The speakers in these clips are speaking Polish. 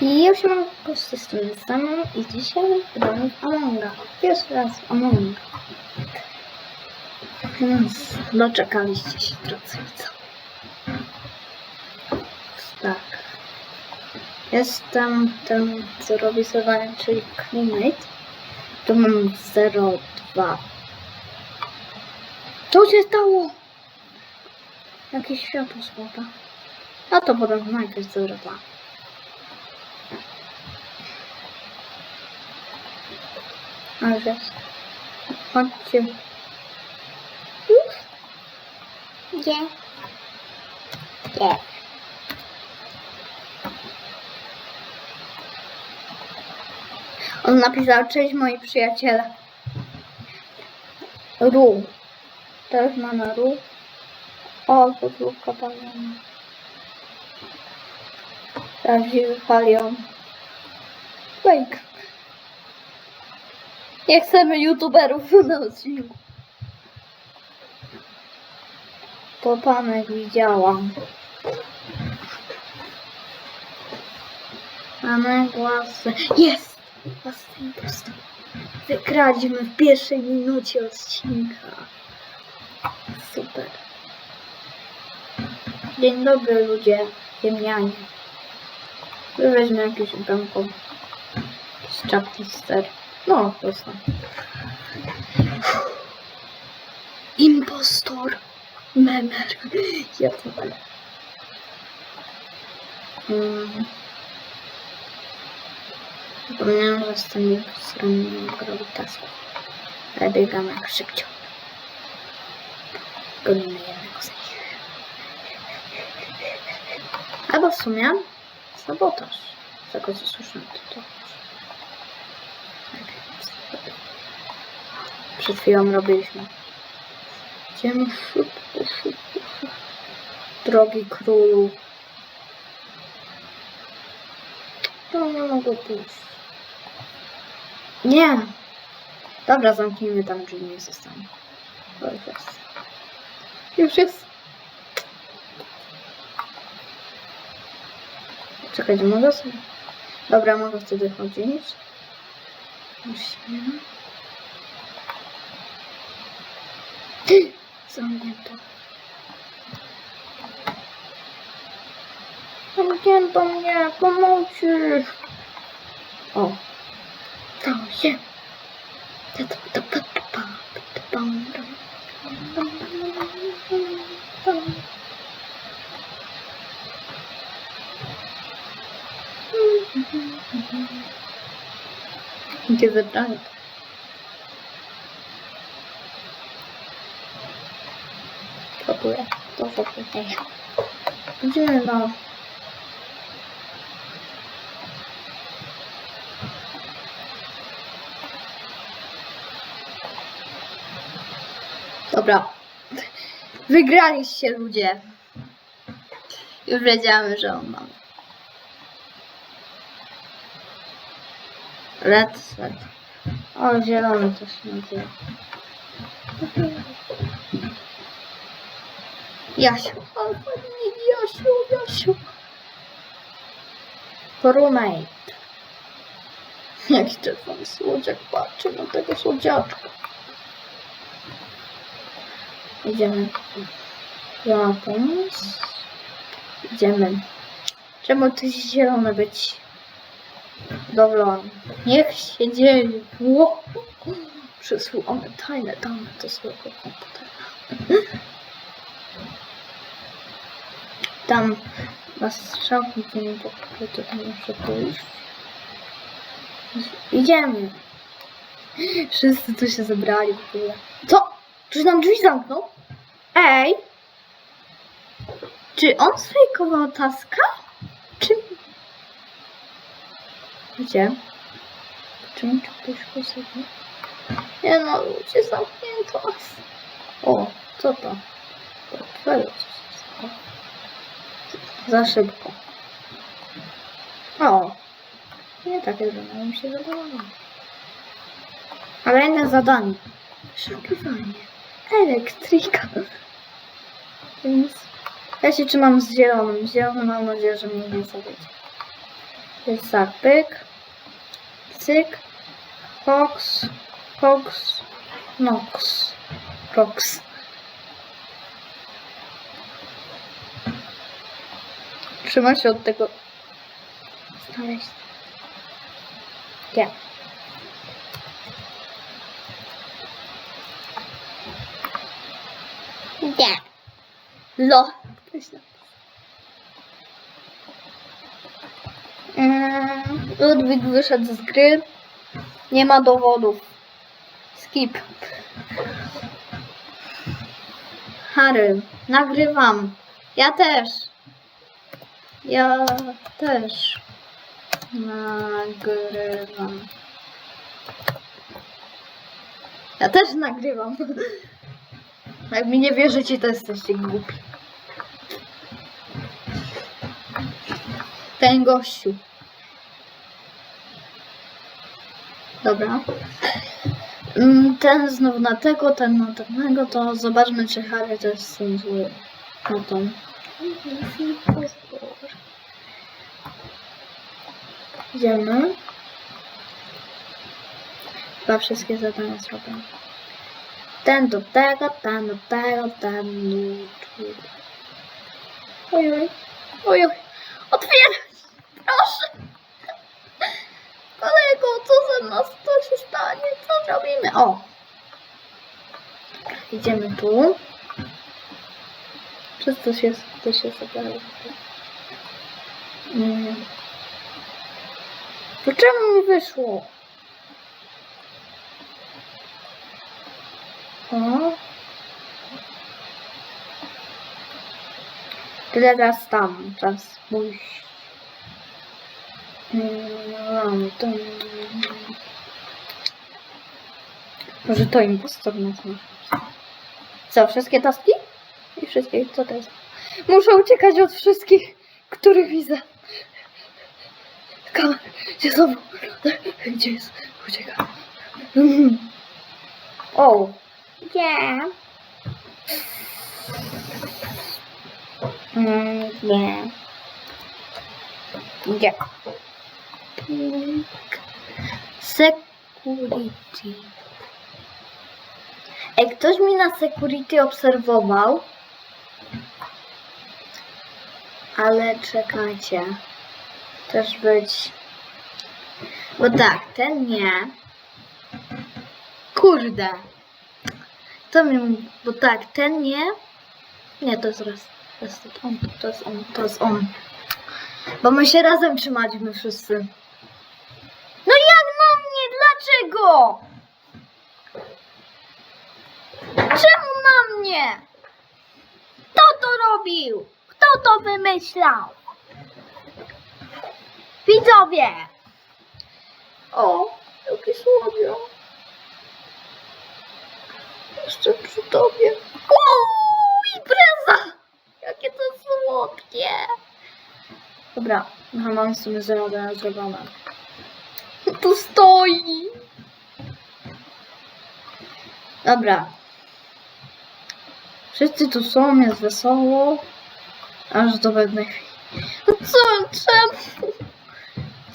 I już mam z strony samą i dzisiaj gramy w Amonga. Pierwszy raz w Amonga. Więc doczekaliście się, drodzy. Tak. Jestem ten, co robi zadanie, czyli Cleanmate. Tu mam 0,2. Co się stało? Jakieś światło słaba. A to potem najpierw 0,2. A już jest. Chodźcie. Już? Gdzie? Gdzie? On napisał, cześć moi przyjaciele. Ru. Też ma na ru. O, podróbka paliona. Prawdziwy palion. Fake. Nie chcemy youtuberów na odcinku. To panek widziałam. Mamy głasy. Jest! Głasy impostor. Wygraliśmy w pierwszej minucie odcinka. Super. Dzień dobry ludzie, ziemnianie. Weźmy jakieś banką. Z czapki ster. No, to są. Impostor. Memer. Ja to będę. Mm. Zapomniałam, że z tym impostorem nie mogę robić tasku. Ale biegam jak szybciej. Gonimy jednego z nich. Albo w sumie sabotaż. Z tego co słyszałem, to to. Przed chwilą robiliśmy. Idziemy szybko, szybko, szybko. Drogi królu. To nie mogę pójść. Nie. Dobra, zamknijmy tam drzwi, nie zostanie. Już jest. Już jest. Czekajcie, mogę sobie... Dobra, mogę wtedy chodzić. Musimy... занято. Агент по мне, помолчи. О. Там я. Где забрали? górę. Wygraliście ludzie. Już wiedziałem, że on ma. Red, red. O, zielony też nie dzieje. Jasiu. O, Jasiu, Jasiu. Roommate. Jaki czerwony słodziak patrzy na tego słodziaczka. Idziemy. Ja mam. Idziemy. Czemu to jest zielone być? Dowolony. Niech się dzieje. Ło. Przesłuchamy tajne dane do swojego komputera. Tam na strzałki idziemy po prostu tutaj muszę pójść. Idziemy. Wszyscy tu się zebrali w ogóle. Co? Czyż nam drzwi zamknął? Ej! Czy on sfejkował taska? Czy... Gdzie? Czym czy ktoś posypie? Nie no, ludzie zamknięto. O, co to? Portfelu coś. Za szybko. O! Nie takie zadanie mi się zadawało. Ale inne zadanie. Wyszukiwanie. Elektryka. Więc ja się trzymam z zielonym. Zielony mam nadzieję, że mnie nie zawiedzie. Jest tak, pyk, cyk, Fox, Fox, Nox, Rox. Trzyma się od tego znaleźć. Gdzie? Gdzie? Lo. Mm, Ludwik wyszedł z gry. Nie ma dowodów. Skip. Harry, nagrywam. Ja też. Ja też. Nagrywam. Ja też nagrywam. Jak mi nie wierzycie, to jesteście głupi. Ten gościu. Dobra. Mm, Ten znów na tego, ten na tego, to zobaczmy, czy Harry jest ten zły. No to. Idziemy. Chyba wszystkie zadania zrobię. Ten do tego, ten do tego, ten do tego. Ojoj, ojoj, otwieraj, proszę. Kolego, co ze mną, co się stanie, co zrobimy? O, idziemy tu. Przez to się, to się zabrało. Mm. To czemu mi wyszło? O. Teraz tam, czas pójść. To... Może to impostor nas ma. Co, wszystkie taski? I wszystkie, co teraz? Muszę uciekać od wszystkich, których widzę. Kamer, gdzie znowu? Gdzie jest? Uciekam. Mm. O, gdzie? Mm, nie. Gdzie? Security. Ej, ktoś mi na security obserwował. Ale czekajcie. Też być. Bo tak, ten nie. Kurde. To mi. Bo tak, ten nie. Nie, to jest raz. To jest on. To jest on. To jest on. Bo my się razem trzymaliśmy wszyscy. No jak na mnie? Dlaczego? Czemu na mnie? Kto to robił? Kto to wymyślał? Widzowie! O, jakie słodzie. Jeszcze przy tobie. Uuu, impreza! Jakie to słodkie! Dobra, no mam sumie zadania zrobione. Tu stoi! Dobra. Wszyscy tu są, jest wesoło. Aż do pewnej chwili. No co, czemu?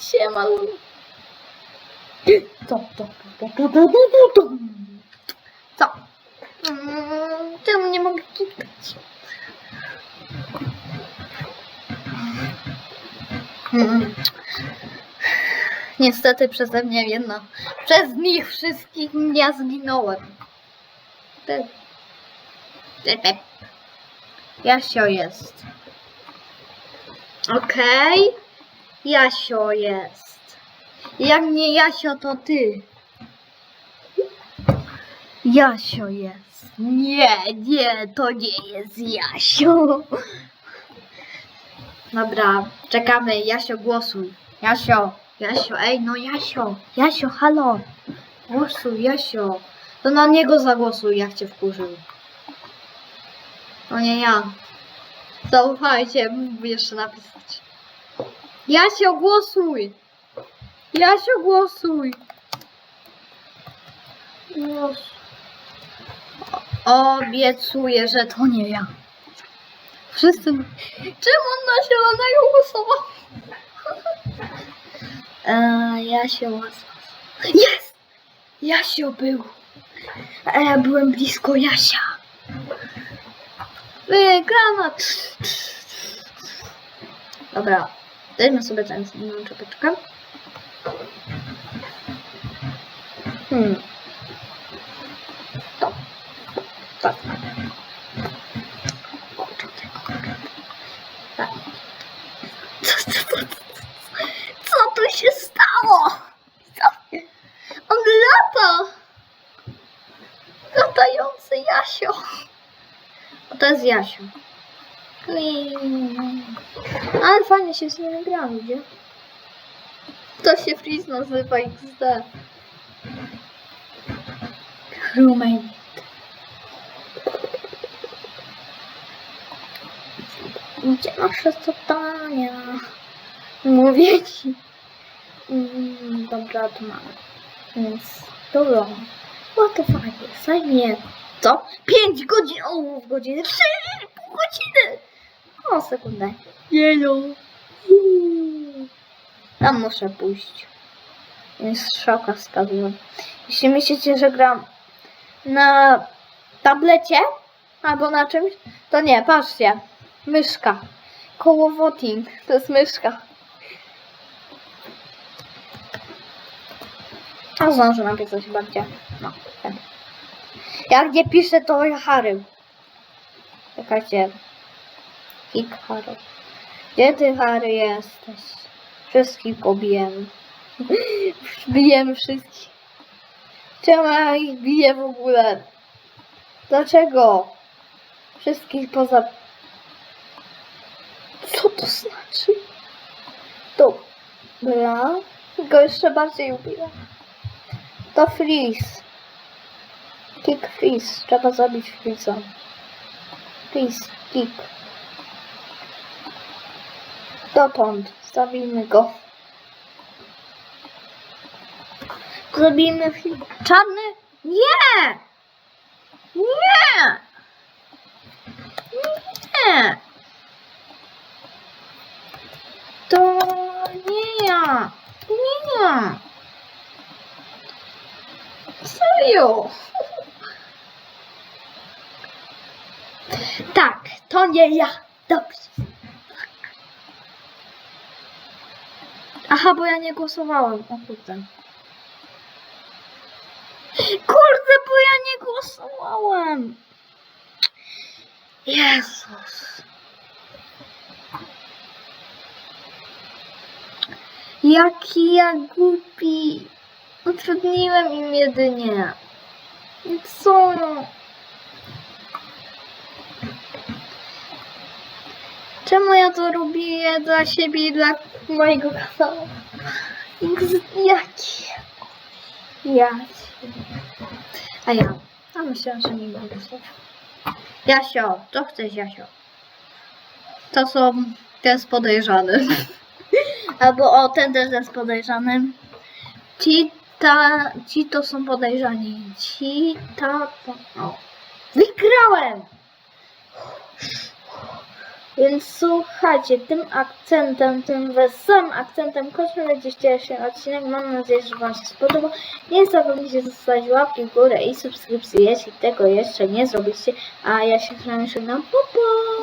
Siema. Co, to. Co? Mm, Czemu nie mogę klikać? Mm. Niestety przeze mnie jedna. Przez nich wszystkich ja zginąłem. Jasio jest. Okej. Jasio jest. Jak nie Jasio, to ty. Jasio jest. Nie, nie, to nie jest Jasio. Dobra, czekamy. Jasio, głosuj. Jasio, Jasio, ej, no Jasio. Jasio, halo. Głosuj, Jasio. To na niego zagłosuj, jak cię wkurzył. To nie ja. Zaufajcie, mógłby jeszcze napisać. Jasio, głosuj. Jasio, głosuj. Głos. Obiecuję, że to nie ja. Wszyscy. Czemu on na zielonego głosował? Eee, Jasio was. Jest! Jasio był. A ja byłem blisko Jasia. Wygrana. Dobra, dajmy sobie ten inną czapeczkę. Hmm. To. Tak. Tak. Co, tu się stało? On lata! Latający Jasio. O, to jest Jasio. Ale fajnie się z nim gra, ludzie. To się Freeze nazywa XD. Crewmate. Gdzie nasze zadania? Mówię ci. Mm, dobra, to mamy. Więc dobra. What the fuck nie. Co? 5 godzin! O, w godzinę. 3 pół godziny! O, sekundę. Jeju. Tam muszę pójść. Jest szoka wskazuję. Jeśli myślicie, że gram na tablecie albo na czymś, to nie, patrzcie. Myszka. Koło voting. To jest myszka. A zdążę napisać chyba gdzie. No, ten. Ja gdzie piszę to Harry. Czekajcie. Hik Harry. Gdzie ty Harry jesteś? Wszystkich pobijemy. Bijemy wszystkich. Czemu ich biję w ogóle? Dlaczego? Wszystkich poza... Co to znaczy? Dobra. Go jeszcze bardziej ubiję. To freeze. Kick freeze. Trzeba zabić freeza. Freeze. Kick. Dotąd. Zabijmy go. Freeze. Czarny? Nie! Nie! Nie! To nie ja. Nie ja. Serio? Tak, to nie ja. Dobrze. Aha, bo ja nie głosowałem. O kurde. Kurde, bo ja nie głosowałem. Jezus. Jaki ja głupi. Utrudniłem im jedynie. Co? Czemu ja to robię dla siebie i dla mojego kanału? Jaki? Jaki? A ja? A myślałam, że nie będę. Jasio, co chcesz Jasio? To są, ten jest podejrzany. Albo o, ten też jest podejrzany. Ci, ta, ci to są podejrzani. Ci, ta, to, o. Wygrałem! Więc słuchajcie, tym akcentem, tym wesołym akcentem kończymy na dzisiejszy odcinek. Mam nadzieję, że Wam się spodobał. Nie zapomnijcie zostawić łapki w górę i subskrypcji, jeśli tego jeszcze nie zrobiliście. A ja się z Wami żegnam. Pa!